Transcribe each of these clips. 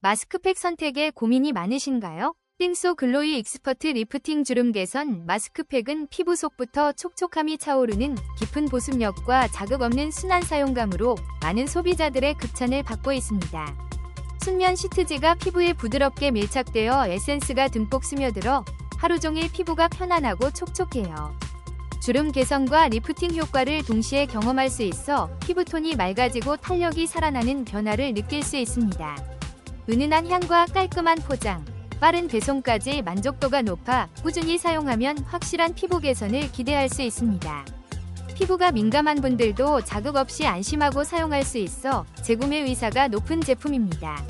마스크팩 선택에 고민이 많으신가요? 띵소 글로이 익스퍼트 리프팅 주름 개선 마스크팩은 피부 속부터 촉촉함이 차오르는 깊은 보습력과 자극 없는 순한 사용감으로 많은 소비자들의 극찬을 받고 있습니다. 순면 시트지가 피부에 부드럽게 밀착되어 에센스가 듬뿍 스며들어 하루 종일 피부가 편안하고 촉촉해요. 주름 개선과 리프팅 효과를 동시에 경험할 수 있어 피부톤이 맑아지고 탄력이 살아나는 변화를 느낄 수 있습니다. 은은한 향과 깔끔한 포장, 빠른 배송까지 만족도가 높아 꾸준히 사용하면 확실한 피부 개선을 기대할 수 있습니다. 피부가 민감한 분들도 자극 없이 안심하고 사용할 수 있어 재구매 의사가 높은 제품입니다.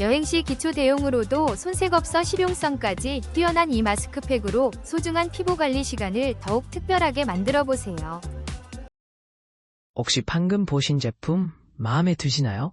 여행 시 기초 대용으로도 손색 없어 실용성까지 뛰어난 이 마스크팩으로 소중한 피부 관리 시간을 더욱 특별하게 만들어 보세요. 혹시 방금 보신 제품 마음에 드시나요?